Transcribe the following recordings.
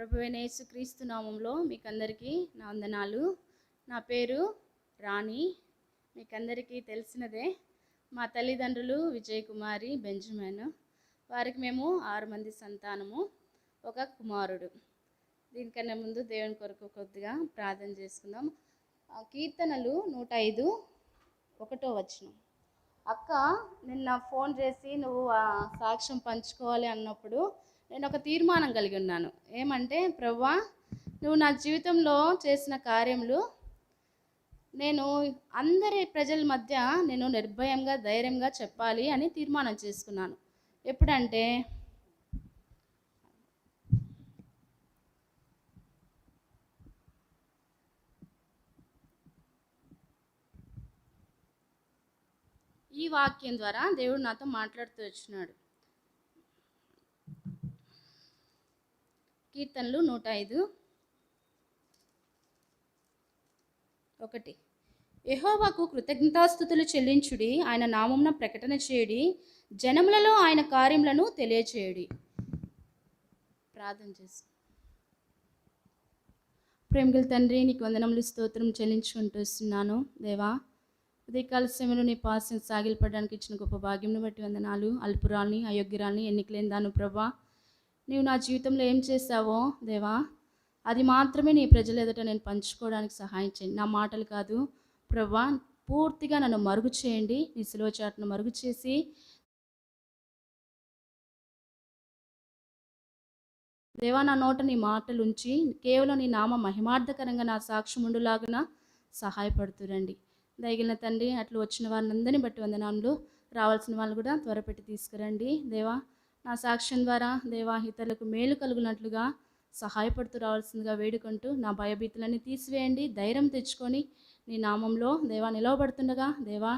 ప్రభువైన క్రీస్తు నామంలో మీకు అందరికీ నా వందనాలు. నా పేరు రాణి. మీకందరికీ తెలిసినదే మా తల్లిదండ్రులు విజయ్ కుమారి బెంజమిన్. వారికి మేము ఆరు మంది సంతానము ఒక కుమారుడు. దీనికన్నా ముందు దేవుని కొరకు కొద్దిగా ప్రార్థన చేసుకుందాం. కీర్తనలు నూట ఐదు ఒకటో వచనం. అక్క నిన్న ఫోన్ చేసి నువ్వు ఆ సాక్ష్యం పంచుకోవాలి అన్నప్పుడు నేను ఒక తీర్మానం కలిగి ఉన్నాను. ఏమంటే ప్రవ్వా నువ్వు నా జీవితంలో చేసిన కార్యములు నేను అందరి ప్రజల మధ్య నేను నిర్భయంగా ధైర్యంగా చెప్పాలి అని తీర్మానం చేసుకున్నాను. ఎప్పుడంటే ఈ వాక్యం ద్వారా దేవుడు నాతో మాట్లాడుతూ వచ్చినాడు. కీర్తనలు నూట ఐదు. ఒకటి. యహోవాకు కృతజ్ఞతాస్థుతులు చెల్లించుడి ఆయన నామంన ప్రకటన చేయుడి జనములలో ఆయన కార్యములను తెలియచేయుడి. ప్రార్థన చేసి. ప్రేమికుల తండ్రి నీకు వందనములు స్తోత్రం చెల్లించుకుంటూస్తున్నాను దేవా ఉదయకాల సమయంలో నీ పాసం సాగిలపడడానికి ఇచ్చిన గొప్ప భాగ్యంను బట్టి వందనాలు అల్పురాల్ని అయోగ్యురాల్ని ఎన్నికలేని దాను ప్రభా నీవు నా జీవితంలో ఏం చేశావో దేవా అది మాత్రమే నీ ప్రజల ఎదుట నేను పంచుకోవడానికి సహాయం చేయండి నా మాటలు కాదు ప్రభా పూర్తిగా నన్ను మరుగు చేయండి. నీ సులువచాటును మరుగు చేసి దేవా నా నోట నీ మాటలు ఉంచి కేవలం నీ నామ మహిమార్థకరంగా నా సాక్ష్యం ఉండులాగున సహాయపడుతురండి దగిలిన తండ్రి అట్లు వచ్చిన వారిని అందరినీ బట్టి వందనాలు. రావాల్సిన వాళ్ళు కూడా త్వరపెట్టి తీసుకురండి. దేవా నా సాక్ష్యం ద్వారా దేవా ఇతరులకు మేలు కలుగునట్లుగా సహాయపడుతూ రావాల్సిందిగా వేడుకుంటూ నా భయభీతులన్నీ తీసివేయండి ధైర్యం తెచ్చుకొని నీ నామంలో దేవా నిలవబడుతుండగా దేవా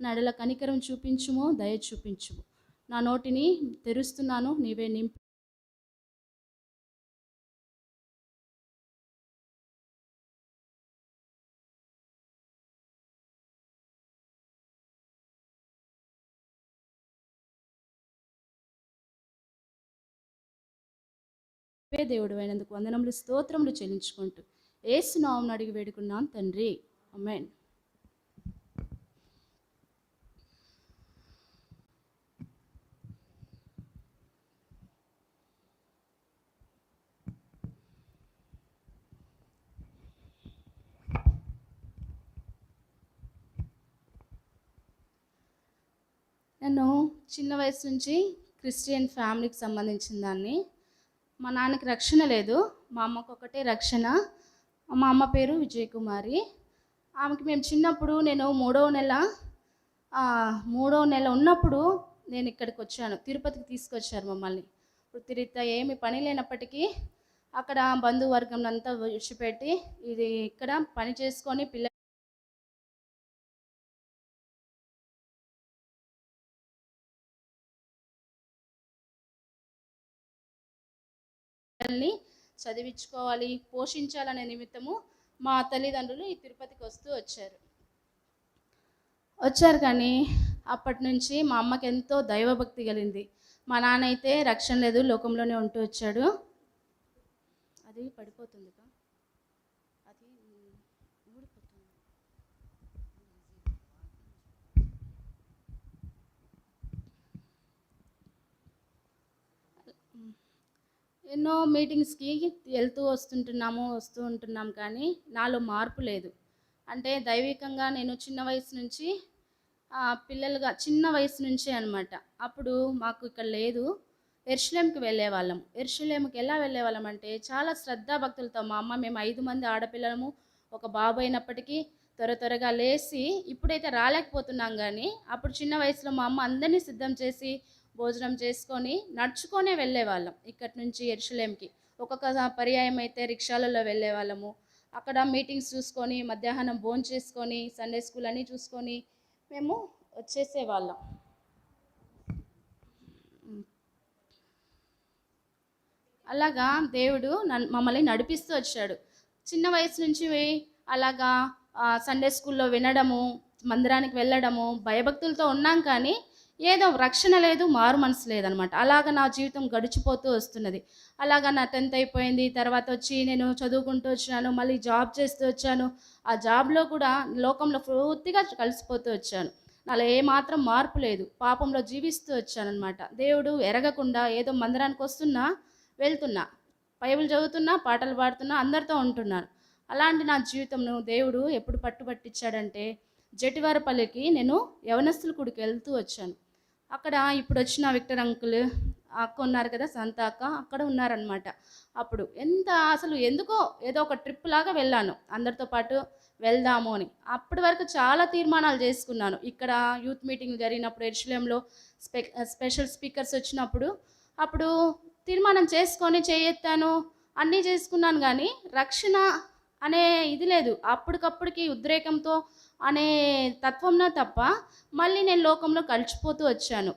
నడల కనికరం చూపించుము దయ చూపించుము. నా నోటిని తెరుస్తున్నాను నీవే నింపి నీవే దేవుడు అయినందుకు వందనములు స్తోత్రములు చెల్లించుకుంటూ ఏసునామం అడిగి వేడుకున్నాను తండ్రి. అమెన్ నేను చిన్న వయసు నుంచి క్రిస్టియన్ ఫ్యామిలీకి సంబంధించిన దాన్ని. మా నాన్నకి రక్షణ లేదు. మా అమ్మకు ఒకటే రక్షణ. మా అమ్మ పేరు విజయకుమారి. ఆమెకి మేము చిన్నప్పుడు నేను మూడవ నెల మూడవ నెల ఉన్నప్పుడు నేను ఇక్కడికి వచ్చాను. తిరుపతికి తీసుకొచ్చారు మమ్మల్ని. తిరిగి ఏమి పని లేనప్పటికీ అక్కడ బంధువర్గం అంతా విడిచిపెట్టి ఇది ఇక్కడ పని చేసుకొని పిల్ల పిల్లల్ని చదివించుకోవాలి పోషించాలనే నిమిత్తము మా తల్లిదండ్రులు ఈ తిరుపతికి వస్తూ వచ్చారు. వచ్చారు కానీ అప్పటి నుంచి మా అమ్మకి ఎంతో దైవభక్తి కలిగింది. మా నాన్న అయితే రక్షణ లేదు లోకంలోనే ఉంటూ వచ్చాడు. అది పడిపోతుంది. ఎన్నో మీటింగ్స్కి వెళ్తూ వస్తుంటున్నాము వస్తూ ఉంటున్నాం కానీ నాలో మార్పు లేదు. అంటే దైవికంగా నేను చిన్న వయసు నుంచి పిల్లలుగా చిన్న వయసు నుంచే అనమాట అప్పుడు మాకు ఇక్కడ లేదు. ఎర్షలేంకి వెళ్ళేవాళ్ళం. ఎర్షలేంకి ఎలా వెళ్ళేవాళ్ళం అంటే చాలా శ్రద్ధాభక్తులతో మా అమ్మ మేము ఐదు మంది ఆడపిల్లలము ఒక బాబు అయినప్పటికీ త్వర త్వరగా లేచి ఇప్పుడైతే రాలేకపోతున్నాం కానీ అప్పుడు చిన్న వయసులో మా అమ్మ అందరినీ సిద్ధం చేసి భోజనం చేసుకొని నడుచుకొనే వెళ్ళేవాళ్ళం ఇక్కడి నుంచి ఎరుషులేంకి. ఒక్కొక్క పర్యాయం అయితే రిక్షాలలో వెళ్ళేవాళ్ళము. అక్కడ మీటింగ్స్ చూసుకొని మధ్యాహ్నం భోజనం చేసుకొని సండే స్కూల్ అన్నీ చూసుకొని మేము వచ్చేసేవాళ్ళం. అలాగా దేవుడు మమ్మల్ని నడిపిస్తూ వచ్చాడు. చిన్న వయసు నుంచి అలాగా సండే స్కూల్లో వినడము మందిరానికి వెళ్ళడము భయభక్తులతో ఉన్నాం కానీ ఏదో రక్షణ లేదు మారు మనసు లేదనమాట. అలాగ నా జీవితం గడిచిపోతూ వస్తున్నది. అలాగా నా టెన్త్ అయిపోయింది తర్వాత వచ్చి నేను చదువుకుంటూ వచ్చాను మళ్ళీ జాబ్ చేస్తూ వచ్చాను. ఆ జాబ్లో కూడా లోకంలో పూర్తిగా కలిసిపోతూ వచ్చాను. నాలో ఏమాత్రం మార్పు లేదు. పాపంలో జీవిస్తూ వచ్చానమాట దేవుడు ఎరగకుండా ఏదో మందిరానికి వస్తున్నా వెళ్తున్నా బైబిల్ చదువుతున్నా పాటలు పాడుతున్నా అందరితో ఉంటున్నాను. అలాంటి నా జీవితంను దేవుడు ఎప్పుడు పట్టుబట్టించాడంటే జటివారపల్లికి నేను యవనస్తుల గుడికి వెళ్తూ వచ్చాను. అక్కడ ఇప్పుడు వచ్చిన విక్టర్ అంకుల్ అక్క ఉన్నారు కదా సంత అక్క అక్కడ ఉన్నారనమాట అప్పుడు ఎంత అసలు ఎందుకో ఏదో ఒక ట్రిప్ లాగా వెళ్ళాను. అందరితో పాటు వెళ్దాము అని. అప్పటి వరకు చాలా తీర్మానాలు చేసుకున్నాను. ఇక్కడ యూత్ మీటింగ్ జరిగినప్పుడు ఎర్షులేంలో స్పె స్పెషల్ స్పీకర్స్ వచ్చినప్పుడు అప్పుడు తీర్మానం చేసుకొని చేయెత్తాను అన్నీ చేసుకున్నాను కానీ రక్షణ అనే ఇది లేదు. అప్పటికప్పటికి ఉద్రేకంతో అనే తత్వంలో తప్ప మళ్ళీ నేను లోకంలో కలిసిపోతూ వచ్చాను.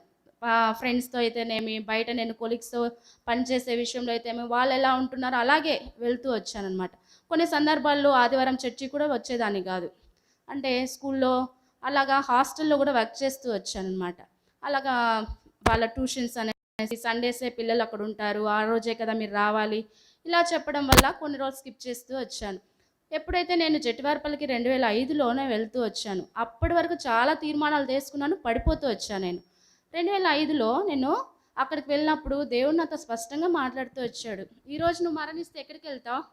ఫ్రెండ్స్తో అయితేనేమి బయట నేను కొలీగ్స్తో పనిచేసే విషయంలో అయితేనేమి వాళ్ళు ఎలా ఉంటున్నారో అలాగే వెళ్తూ వచ్చానన్నమాట. కొన్ని సందర్భాల్లో ఆదివారం చర్చి కూడా వచ్చేదాన్ని కాదు. అంటే స్కూల్లో అలాగా హాస్టల్లో కూడా వర్క్ చేస్తూ వచ్చానన్నమాట. అలాగా వాళ్ళ ట్యూషన్స్ అనేసి సండేసే పిల్లలు అక్కడ ఉంటారు ఆ రోజే కదా మీరు రావాలి. ఇలా చెప్పడం వల్ల కొన్ని రోజులు స్కిప్ చేస్తూ వచ్చాను. ఎప్పుడైతే నేను జటివారపల్లికి రెండు వేల ఐదులోనే వెళ్తూ వచ్చాను అప్పటి వరకు చాలా తీర్మానాలు తీసుకున్నాను పడిపోతూ వచ్చాను నేను. రెండు వేల ఐదులో నేను అక్కడికి వెళ్ళినప్పుడు దేవుడు నాతో స్పష్టంగా మాట్లాడుతూ వచ్చాడు. ఈరోజు నువ్వు మరణిస్తే ఎక్కడికి వెళ్తావు?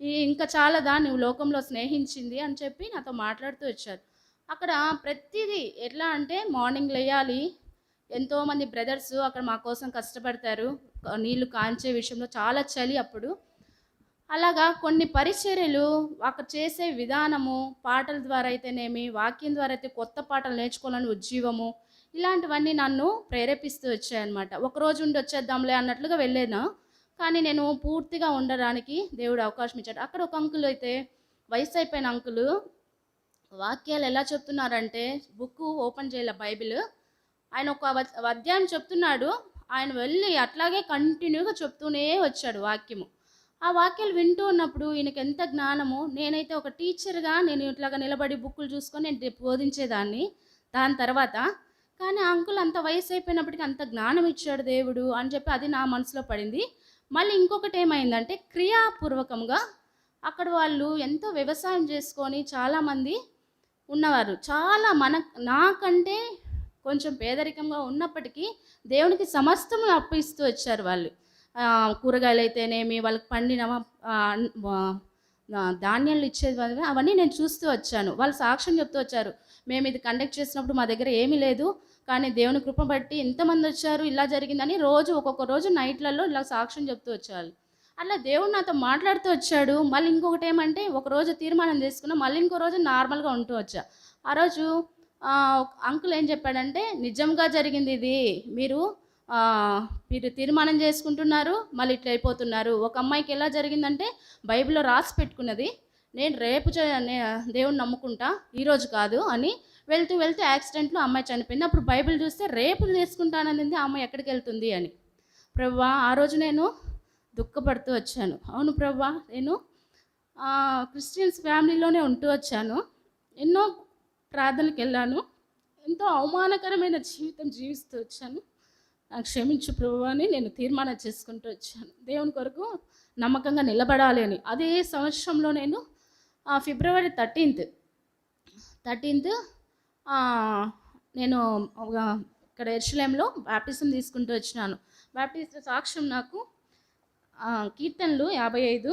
ఈ ఇంకా చాలాదా? నువ్వు లోకంలో స్నేహించింది అని చెప్పి నాతో మాట్లాడుతూ వచ్చారు. అక్కడ ప్రతిదీ ఎట్లా అంటే మార్నింగ్ లేయాలి ఎంతోమంది బ్రదర్స్ అక్కడ మా కోసం కష్టపడతారు నీళ్ళు కాంచే విషయంలో చాలా చలి అప్పుడు. అలాగా కొన్ని పరిచర్యలు అక్కడ చేసే విధానము పాటల ద్వారా అయితేనేమి వాక్యం ద్వారా అయితే కొత్త పాటలు నేర్చుకోవాలని ఉజ్జీవము ఇలాంటివన్నీ నన్ను ప్రేరేపిస్తూ వచ్చాయన్నమాట. ఒకరోజు ఉండి వచ్చేద్దాంలే అన్నట్లుగా వెళ్ళాను? కానీ నేను పూర్తిగా ఉండడానికి దేవుడు అవకాశం ఇచ్చాడు. అక్కడ ఒక అంకుల్ అయితే వయసు అయిపోయిన అంకులు వాక్యాలు ఎలా చెప్తున్నారంటే బుక్ ఓపెన్ చేయలే బైబిల్. ఆయన ఒక అధ్యాయం చెప్తున్నాడు. ఆయన వెళ్ళి అట్లాగే కంటిన్యూగా చెప్తూనే వచ్చాడు వాక్యము. ఆ వాక్యాలు వింటూ ఉన్నప్పుడు ఈయనకి ఎంత జ్ఞానమో నేనైతే ఒక టీచర్గా నేను ఇట్లాగా నిలబడి బుక్కులు చూసుకొని నేను బోధించేదాన్ని దాని తర్వాత. కానీ అంకుల్ అంత వయసు అయిపోయినప్పటికీ అంత జ్ఞానం ఇచ్చాడు దేవుడు అని చెప్పి అది నా మనసులో పడింది. మళ్ళీ ఇంకొకటి ఏమైందంటే క్రియాపూర్వకంగా అక్కడ వాళ్ళు ఎంతో వ్యవసాయం చేసుకొని చాలామంది ఉన్నవారు. చాలా మన నాకంటే కొంచెం పేదరికంగా ఉన్నప్పటికీ దేవునికి సమస్తము అప్పిస్తూ వచ్చారు వాళ్ళు. కూరగాయలు అయితేనేమి వాళ్ళకి పండిన ధాన్యాలు ఇచ్చేది అవన్నీ నేను చూస్తూ వచ్చాను. వాళ్ళు సాక్ష్యం చెప్తూ వచ్చారు. మేము ఇది కండక్ట్ చేసినప్పుడు మా దగ్గర ఏమీ లేదు కానీ దేవుని కృప బట్టి ఎంతమంది వచ్చారు ఇలా జరిగిందని రోజు ఒక్కొక్క రోజు నైట్లలో ఇలా సాక్ష్యం చెప్తూ వచ్చారు. అలా దేవుడు నాతో మాట్లాడుతూ వచ్చాడు. మళ్ళీ ఇంకొకటి ఏమంటే ఒక రోజు తీర్మానం చేసుకున్నా మళ్ళీ ఇంకో రోజు నార్మల్గా ఉంటూ వచ్చా. ఆ రోజు అంకుల్ ఏం చెప్పాడంటే నిజంగా జరిగింది ఇది. మీరు మీరు తీర్మానం చేసుకుంటున్నారు మళ్ళీ ఇట్లా అయిపోతున్నారు. ఒక అమ్మాయికి ఎలా జరిగిందంటే బైబిల్లో రాసి పెట్టుకున్నది నేను రేపు చే- నే- దేవుణ్ణి నమ్ముకుంటా ఈరోజు కాదు అని వెళ్తూ వెళ్తూ యాక్సిడెంట్లో అమ్మాయి చనిపోయింది. అప్పుడు బైబిల్ చూస్తే రేపు చేసుకుంటాననింది ఆ అమ్మాయి ఎక్కడికి వెళ్తుంది అని. ప్రవ్వా ఆ రోజు నేను దుఃఖపడుతూ వచ్చాను. అవును ప్రవ్వా నేను క్రిస్టియన్స్ ఫ్యామిలీలోనే ఉంటూ వచ్చాను. ఎన్నో ప్రార్థనలకు వెళ్ళాను. ఎంతో అవమానకరమైన జీవితం జీవిస్తూ వచ్చాను. నాకు క్షమించు ప్రభు అని నేను తీర్మానం చేసుకుంటూ వచ్చాను. దేవుని కొరకు నమ్మకంగా నిలబడాలి అని. అదే సంవత్సరంలో నేను ఫిబ్రవరి థర్టీన్త్ థర్టీన్త్ నేను ఒక ఇక్కడ ఎర్షలేంలో బ్యాప్టిజం తీసుకుంటూ వచ్చినాను. బ్యాప్టిజం సాక్ష్యం నాకు కీర్తనలు యాభై ఐదు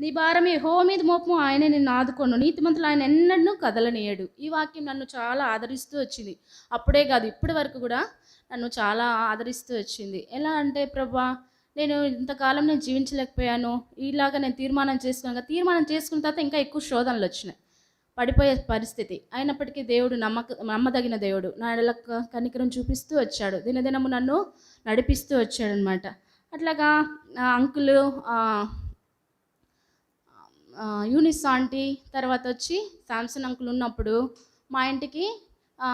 నీ భారం హో మీద మోపము ఆయన నిన్ను ఆదుకోను నీతిమంతులు ఆయన ఎన్నడూ కదలనీయడు. ఈ వాక్యం నన్ను చాలా ఆదరిస్తూ వచ్చింది. అప్పుడే కాదు ఇప్పటి వరకు కూడా నన్ను చాలా ఆదరిస్తూ వచ్చింది. ఎలా అంటే ప్రభా నేను ఇంతకాలం నేను జీవించలేకపోయాను. ఇలాగ నేను తీర్మానం చేసుకున్నాను. తీర్మానం చేసుకున్న తర్వాత ఇంకా ఎక్కువ శోధనలు వచ్చినాయి. పడిపోయే పరిస్థితి. అయినప్పటికీ దేవుడు నమ్మక నమ్మదగిన దేవుడు. నా ఎడలకు కనికరం చూపిస్తూ వచ్చాడు. దినదినము నన్ను నడిపిస్తూ వచ్చాడు అనమాట అట్లాగా అంకులు యూనిస్ ఆంటీ తర్వాత వచ్చి శాంసన్ అంకుల్ ఉన్నప్పుడు మా ఇంటికి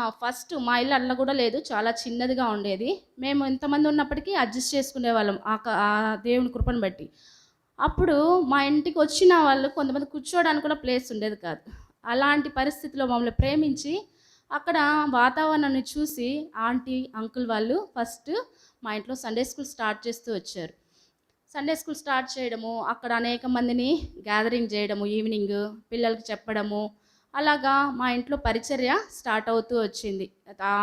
ఫస్ట్ మా ఇల్లు అల్ల కూడా లేదు చాలా చిన్నదిగా ఉండేది. మేము ఎంతమంది ఉన్నప్పటికీ అడ్జస్ట్ చేసుకునే వాళ్ళం ఆ క- ఆ దేవుని కృపను బట్టి. అప్పుడు మా ఇంటికి వచ్చిన వాళ్ళు కొంతమంది కూర్చోవడానికి కూడా ప్లేస్ ఉండేది కాదు. అలాంటి పరిస్థితిలో మమ్మల్ని ప్రేమించి అక్కడ వాతావరణాన్ని చూసి ఆంటీ అంకుల్ వాళ్ళు ఫస్ట్ మా ఇంట్లో సండే స్కూల్ స్టార్ట్ చేస్తూ వచ్చారు. సండే స్కూల్ స్టార్ట్ చేయడము అక్కడ అనేక మందిని గ్యాదరింగ్ చేయడము ఈవినింగ్ పిల్లలకి చెప్పడము అలాగా మా ఇంట్లో పరిచర్య స్టార్ట్ అవుతూ వచ్చింది.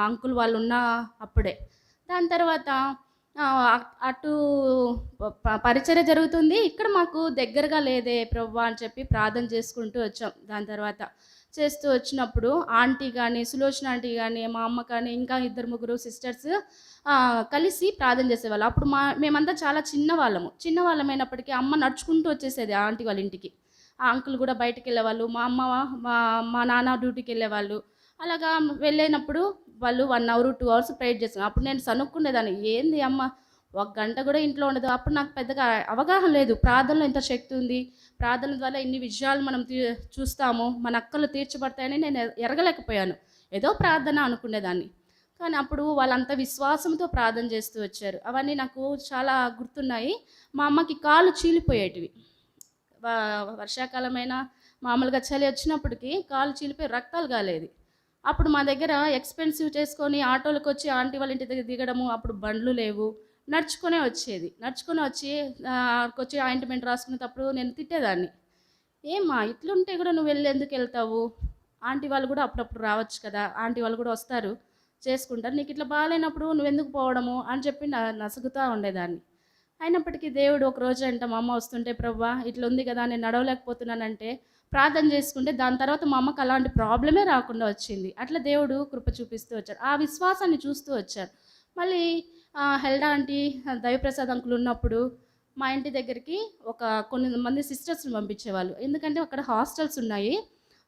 అంకుల్ వాళ్ళు ఉన్న అప్పుడే. దాని తర్వాత అటు ప- పరిచర్య జరుగుతుంది. ఇక్కడ మాకు దగ్గరగా లేదే ప్రభు అని చెప్పి ప్రార్థన చేసుకుంటూ వచ్చాం. దాని తర్వాత చేస్తూ వచ్చినప్పుడు ఆంటీ కానీ సులోచన ఆంటీ కానీ మా అమ్మ కానీ ఇంకా ఇద్దరు ముగ్గురు సిస్టర్స్ కలిసి ప్రార్థన చేసేవాళ్ళు. అప్పుడు మా మేమంతా చాలా చిన్న వాళ్ళము. అమ్మ నడుచుకుంటూ వచ్చేసేది ఆంటీ వాళ్ళ ఇంటికి. ఆ అంకుల్ కూడా బయటకు వెళ్ళేవాళ్ళు. మా అమ్మ మా మా నాన్న డ్యూటీకి వెళ్ళేవాళ్ళు. అలాగా వెళ్ళినప్పుడు వాళ్ళు one hour two hours prayer చేస్తున్నారు. అప్పుడు నేను సనుక్కునేదాన్ని ఏంది అమ్మ ఒక గంట కూడా ఇంట్లో ఉండదు. అప్పుడు నాకు పెద్దగా అవగాహన లేదు. ప్రార్థనలో ఎంత శక్తి ఉంది? ప్రార్థన ద్వారా ఇన్ని విషయాలు మనం చూస్తాము మన అక్కలు తీర్చబడతాయని నేను ఎరగలేకపోయాను. ఏదో ప్రార్థన అనుకునేదాన్ని. కానీ అప్పుడు వాళ్ళంత విశ్వాసంతో ప్రార్థన చేస్తూ వచ్చారు. అవన్నీ నాకు చాలా గుర్తున్నాయి. మా అమ్మకి కాలు చీలిపోయేటివి. వర్షాకాలమైన మామూలుగా చలి వచ్చినప్పటికీ కాలు చీలిపోయి రక్తాలు కాలేదు. అప్పుడు మా దగ్గర ఎక్స్పెన్సివ్ చేసుకొని ఆటోలకు వచ్చి ఆంటీ వాళ్ళ ఇంటి దగ్గర దిగడము అప్పుడు బండ్లు లేవు. నడుచుకునే వచ్చేది. నడుచుకొని వచ్చి ఆ, వచ్చి ఆయింట్మెంట్ రాసుకునేటప్పుడు నేను తిట్టేదాన్ని. ఏమ్మా ఇట్లుంటే కూడా నువ్వు వెళ్ళి ఎందుకు వెళ్తావు? ఆంటీ వాళ్ళు కూడా అప్పుడప్పుడు రావచ్చు కదా ఆంటీ వాళ్ళు కూడా వస్తారు. చేసుకుంటారు. నీకు ఇట్లా బాగాలేనప్పుడు నువ్వు ఎందుకు పోవడము? అని చెప్పి నా నసుగుతూ ఉండేదాన్ని. అయినప్పటికీ దేవుడు ఒక రోజు అంట మా అమ్మ వస్తుంటే ప్రభా ఇట్లా ఉంది కదా నేను నడవలేకపోతున్నానంటే ప్రార్థన చేసుకుంటే దాని తర్వాత మా అమ్మకి అలాంటి ప్రాబ్లమే రాకుండా వచ్చింది. అట్లా దేవుడు కృప చూపిస్తూ వచ్చారు ఆ విశ్వాసాన్ని చూస్తూ వచ్చారు. మళ్ళీ హెల్డా ఆంటీ దైవప్రసాద్ అంకులు ఉన్నప్పుడు మా ఇంటి దగ్గరికి ఒక కొన్ని మంది సిస్టర్స్ని పంపించేవాళ్ళు. ఎందుకంటే అక్కడ హాస్టల్స్ ఉన్నాయి.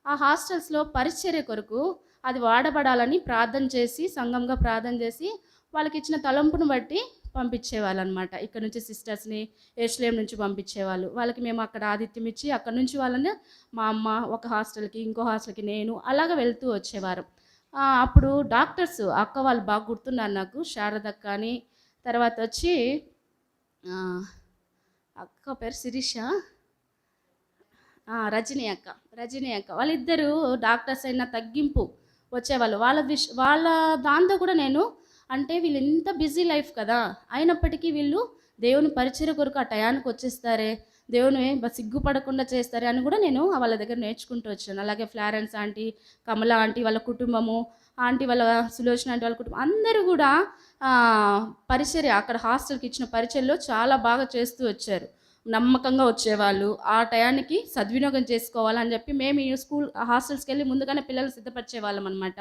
ఆ హాస్టల్స్లో పరిచర్య కొరకు అది వాడబడాలని ప్రార్థన చేసి సంఘంగా ప్రార్థన చేసి వాళ్ళకి ఇచ్చిన తలంపును బట్టి పంపించేవాళ్ళు అనమాట ఇక్కడ నుంచి సిస్టర్స్ని ఏష్లేం నుంచి పంపించేవాళ్ళు. వాళ్ళకి మేము అక్కడ ఆతిథ్యం ఇచ్చి అక్కడ నుంచి వాళ్ళని మా అమ్మ ఒక హాస్టల్కి ఇంకో హాస్టల్కి నేను అలాగ వెళ్తూ వచ్చేవారు. అప్పుడు డాక్టర్స్ అక్క వాళ్ళు బాగా గుర్తున్నారు నాకు శారదక్క అని. తర్వాత వచ్చి అక్క పేరు శిరీష. రజనీ అక్క రజనీ అక్క. వాళ్ళిద్దరూ డాక్టర్స్ అయిన తగ్గింపు వచ్చేవాళ్ళు. వాళ్ళ విష వాళ్ళ దాంతో కూడా నేను అంటే వీళ్ళు ఎంత బిజీ లైఫ్ కదా అయినప్పటికీ వీళ్ళు దేవుని పరిచయ కొరకు ఆ టయానికి వచ్చేస్తారే దేవుని సిగ్గుపడకుండా చేస్తారే అని కూడా నేను వాళ్ళ దగ్గర నేర్చుకుంటూ వచ్చాను. అలాగే ఫ్లారెన్స్ ఆంటీ కమల ఆంటీ వాళ్ళ కుటుంబము ఆంటీ వాళ్ళ సులోచన ఆంటీ వాళ్ళ కుటుంబం అందరూ కూడా పరిచర్య అక్కడ హాస్టల్కి ఇచ్చిన పరిచయలో చాలా బాగా చేస్తూ వచ్చారు. నమ్మకంగా వచ్చేవాళ్ళు. ఆ టయానికి సద్వినియోగం చేసుకోవాలని చెప్పి మేము ఈ స్కూల్ హాస్టల్స్కి వెళ్ళి ముందుగానే పిల్లలు సిద్ధపరిచే వాళ్ళం అనమాట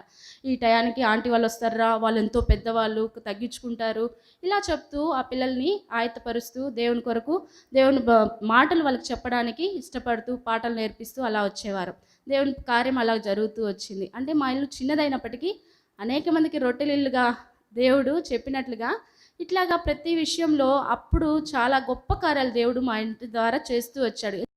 ఈ టయానికి ఆంటీ వాళ్ళు వస్తారా? వాళ్ళు ఎంతో పెద్దవాళ్ళు తగ్గించుకుంటారు. ఇలా చెప్తూ ఆ పిల్లల్ని ఆయత్తపరుస్తూ దేవుని కొరకు దేవుని మాటలు వాళ్ళకి చెప్పడానికి ఇష్టపడుతూ పాటలు నేర్పిస్తూ అలా వచ్చేవారు. దేవుని కార్యం అలా జరుగుతూ వచ్చింది. అంటే మా ఇల్లు చిన్నదైనప్పటికీ అనేక మందికి రొట్టెలిల్లుగా దేవుడు చెప్పినట్లుగా ఇట్లాగా ప్రతి విషయంలో అప్పుడు చాలా గొప్ప కార్యాలు దేవుడు మా ఇంటి ద్వారా చేస్తూ వచ్చాడు.